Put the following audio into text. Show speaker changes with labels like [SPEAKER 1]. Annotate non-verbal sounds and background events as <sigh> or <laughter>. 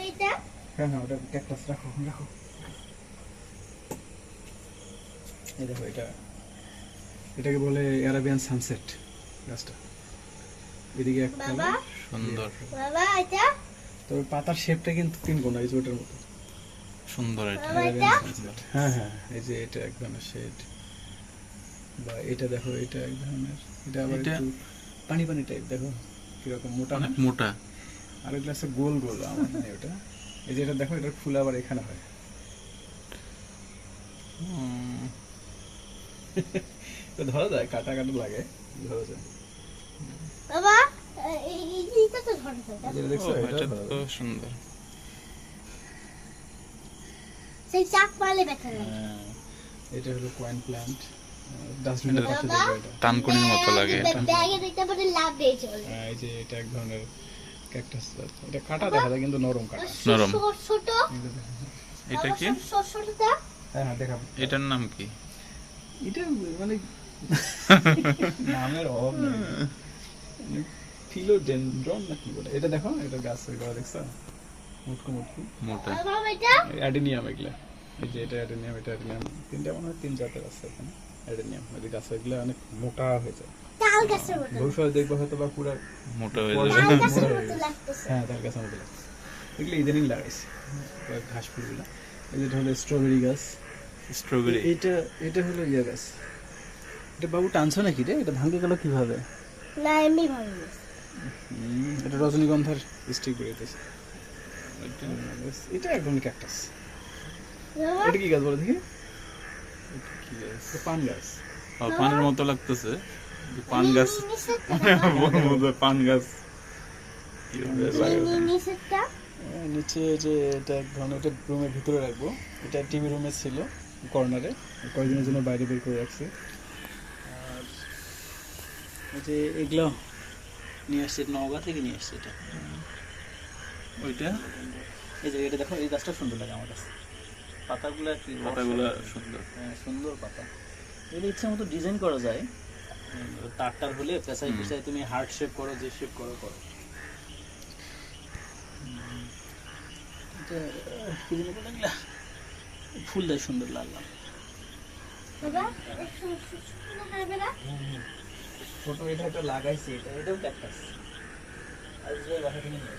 [SPEAKER 1] এইটা?
[SPEAKER 2] হ্যাঁ হ্যাঁ ওটা ক্যাকটাস রাখো রাখো। এই দেখো এটা। এটাকে বলে অ্যারাবিয়ান সানসেট গাছটা এদিকে একটা
[SPEAKER 3] সুন্দর।
[SPEAKER 1] বাবা এটা?
[SPEAKER 2] তবে পাতার শেপটা কিন্তু তিন কোনা এই যে ওটার মতো।
[SPEAKER 3] সুন্দর এটা।
[SPEAKER 2] হ্যাঁ হ্যাঁ এই যে এটা এক ধরনের শেড বা এটা দেখো এটা এক ধরনের। এটা আবার একটু পানি পানি টাইপ দেখো কীরকম মোটা।
[SPEAKER 3] অনেক মোটা।
[SPEAKER 2] আর ওই গ্লাসে গোল গোল আমার নেই ওটা। এই যে এটা দেখো এটার ফুল আবার এখানে হয়। তো ধরা যায় কাটা কাটা লাগে ধরা যায়।
[SPEAKER 1] বাবা এইটা তো ধরে
[SPEAKER 2] দেখছ এটা
[SPEAKER 3] তো সুন্দর।
[SPEAKER 1] সেই চাক পালে ব্যথা লাগে।
[SPEAKER 2] হ্যাঁ, এটা হলো কয়েন প্ল্যান্ট ডাস্টবিনের
[SPEAKER 3] এটা-
[SPEAKER 2] পাশে দেখো এটা
[SPEAKER 3] টানকুনির মতো লাগে।
[SPEAKER 1] ব্যাগে দেখতে পারে লাভ দিয়ে চলে।
[SPEAKER 2] হ্যাঁ, এই যে এটা এক ধরনের ক্যাকটাস এটা কাটা দেখা যায় কিন্তু নরম কাটা।
[SPEAKER 3] নরম।
[SPEAKER 1] ছোট।
[SPEAKER 3] এটা কি?
[SPEAKER 2] হ্যাঁ হ্যাঁ দেখাবো।
[SPEAKER 3] এটার নাম কি?
[SPEAKER 2] এটা মানে <laughs> নামের অভাব নেই। ফিলোডেন্ড্রন না কি বলে? এটা দেখো এটা গাছ এগুলো দেখছ? মুটকু মুটকু।
[SPEAKER 3] মোটা।
[SPEAKER 1] বাবা
[SPEAKER 2] অ্যাডেনিয়াম এগুলা। এই যে এটা অ্যাডেনিয়াম এটা অ্যাডেনিয়াম। তিনটা মনে হয় তিন জাতের আছে এখানে। অ্যাডেনিয়াম। ওই যে গাছ এগুলো অনেক মোটা হয়ে যায়।
[SPEAKER 1] তাল গাছের মতো
[SPEAKER 2] ভবিষ্যতে দেখব হয়তো বা পুরো
[SPEAKER 3] মোটা হয়ে
[SPEAKER 2] পরে-
[SPEAKER 1] তাল গাছের মতো লাগতেছে।
[SPEAKER 2] হ্যাঁ তার গাছ আমাদের এগুলো ইদানিং লাগাইছে। ঘাস ফুলগুলো এই যেটা হলো স্ট্রবেরি গাছ।
[SPEAKER 3] স্ট্রবেরি
[SPEAKER 2] এটা এটা হলো ইয়ে গাছ। এটা বাবু টানছো নাকি রে? এটা ভাঙে গেল কীভাবে?
[SPEAKER 1] না এমনি
[SPEAKER 2] এটা রজনীগন্ধার স্টিক বেরিয়েছে এটা একদম ক্যাকটাস এটা কি গাছ বলে দেখি। কি গাছ? পান গাছ।
[SPEAKER 3] পানের মতো লাগতেছে। পান গাছ। মানে পান গাছ।
[SPEAKER 2] নিচে যে এটা এক ধরনের এটা রুমের ভিতরে রাখব। এটা টিভি রুমে ছিল কর্নারে। কয়েকদিনের জন্য বাইরে বের করে রাখছি। আর যে এগুলো নিয়ে আসছে নওগাঁ থেকে নিয়ে আসছে এটা।
[SPEAKER 3] ওইটা।
[SPEAKER 2] এই যে এটা দেখো এই গাছটা সুন্দর লাগে আমার কাছে। পাতাগুলো কি
[SPEAKER 3] পাতাগুলো সুন্দর।
[SPEAKER 2] হ্যাঁ, সুন্দর পাতা। এটা ইচ্ছা মতো ডিজাইন করা যায়। উম, তার হলে
[SPEAKER 3] পেশাই
[SPEAKER 2] পেশাই তুমি হার্ট শেপ করো যে শেপ করো করো। ফুল দেয় সুন্দর লাল লাল।
[SPEAKER 1] বাবা একটু সুন্দর হবে না?
[SPEAKER 2] ছোট এটা একটা লাগাইছি এটা এটাও ক্যাকটাস আজ বাসা থেকে নিয়ে